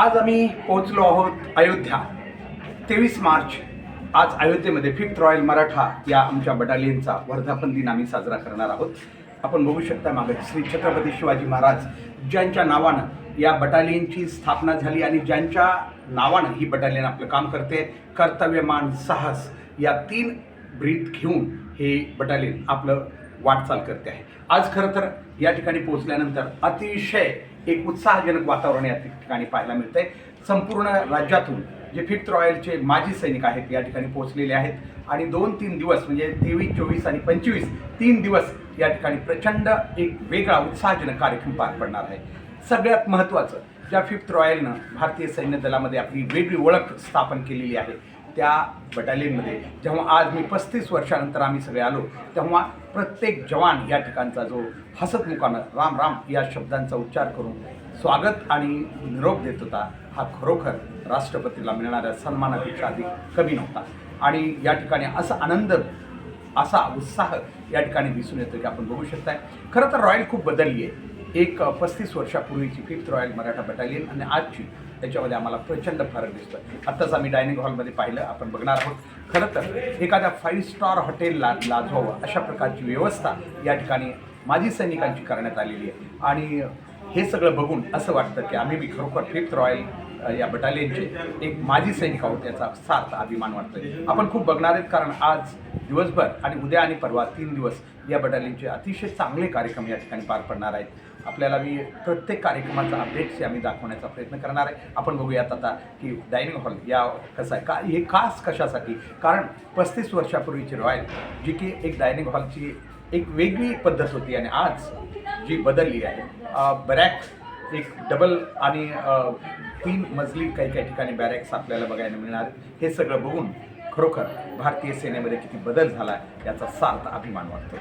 आज आम्ही पोहोचलो आहोत अयोध्या. तेवीस मार्च आज अयोध्येमध्ये फिफ्थ रॉयल मराठा या आमच्या बटालियनचा वर्धापन दिन आम्ही साजरा करणार आहोत. आपण बघू शकता मागे श्री छत्रपती शिवाजी महाराज ज्यांच्या नावानं या बटालियनची स्थापना झाली आणि ज्यांच्या नावानं ही बटालियन आपलं काम करते कर्तव्यमान साहस या तीन ब्रीद घेऊन हे बटालियन आपलं वाटचाल करते आहे. आज खरं तर या ठिकाणी पोहोचल्यानंतर अतिशय एक उत्साहजनक वातावरण या ठिकाणी पाहायला मिळतंय. संपूर्ण राज्यातून जे फिफ्थ रॉयलचे माजी सैनिक आहेत या ठिकाणी पोहोचलेले आहेत. आणि दोन तीन दिवस म्हणजे तेवीस चोवीस आणि पंचवीस तीन दिवस या ठिकाणी प्रचंड एक वेगळा उत्साहजनक कार्यक्रम पार पडणार आहे. सगळ्यात महत्त्वाचं ज्या फिफ्थ रॉयलनं भारतीय सैन्य दलामध्ये आपली वेगळी ओळख स्थापन केलेली आहे त्या बटालियनमध्ये जेव्हा आज मी पस्तीस वर्षानंतर आम्ही सगळे आलो तेव्हा प्रत्येक जवान या ठिकाणचा जो हसतमुखानं राम राम या शब्दांचा उच्चार करून स्वागत आणि निरोप देत होता हा खरोखर राष्ट्रपतीला मिळणाऱ्या सन्मानापेक्षा अधिक कमी नव्हता. आणि या ठिकाणी असा आनंद असा उत्साह या ठिकाणी दिसून येतो की आपण बघू शकताय. खरं तर रॉयल खूप बदलली आहे. एक पस्तीस वर्षापूर्वीची फिफ्थ रॉयल मराठा बटालियन आणि आजची त्याच्यामध्ये आम्हाला प्रचंड फरक दिसतो आत्ताच आम्ही डायनिंग हॉलमध्ये पाहिलं आपण बघणार आहोत. खरं तर एखाद्या फाईव्ह स्टार हॉटेलला लाजवावं अशा प्रकारची व्यवस्था या ठिकाणी माजी सैनिकांची करण्यात आलेली आहे. आणि हे सगळं बघून असं वाटतं की आम्ही मी खरोखर फिफ्थ रॉयल या बटालियनचे एक माजी सैनिक आहोत याचा सार्थ अभिमान वाटतोय. आपण खूप बघणार आहेत कारण आज दिवसभर आणि उद्या आणि परवा तीन दिवस या बटालियनचे अतिशय चांगले कार्यक्रम या ठिकाणी पार पडणार आहेत. आपल्याला मी प्रत्येक कार्यक्रमाचा अपडेट्स आम्ही दाखवण्याचा प्रयत्न करणार आहे. आपण बघूयात आता की डायनिंग हॉल या कसं आहे? का हे खास कशासाठी? कारण पस्तीस वर्षापूर्वीची रॉयल जी की एक डायनिंग हॉलची एक वेगळी पद्धत होती आणि आज जी बदलली आहे बऱ्याच एक डबल आणि तीन मजली काही काही ठिकाणी बॅरॅक्स आपल्याला बघायला मिळणार हे सगळं बघून खरोखर भारतीय सेनेमध्ये किती बदल झाला याचा सार्थ अभिमान वाटतो.